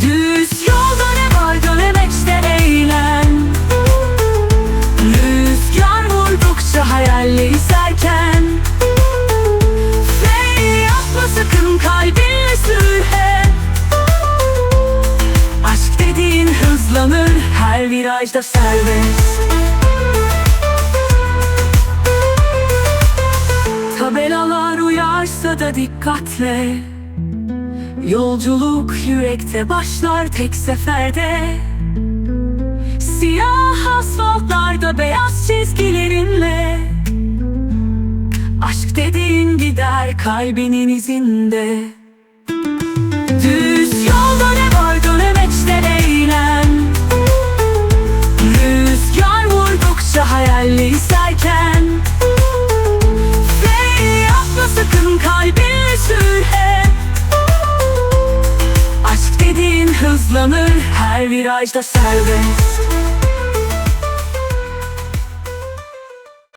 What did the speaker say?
Düz yolda ne var dönemeçte eğlen. Rüzgar vurdukça hayalle izlerken Ve yapma sakın kalbinle sür hep Aşk dediğin hızlanır her virajda serbest. Tabelalar uyarsa da dikkatle Yolculuk yürekte başlar tek seferde. Siyah asfaltlarda beyaz çizgilerinle. Aşk dediğin gider kalbinin izinde. Düz yolda ne var dönemeçte eğlen. Rüzgar vurdukça hayalle izlerken hızlanır her virajda serbest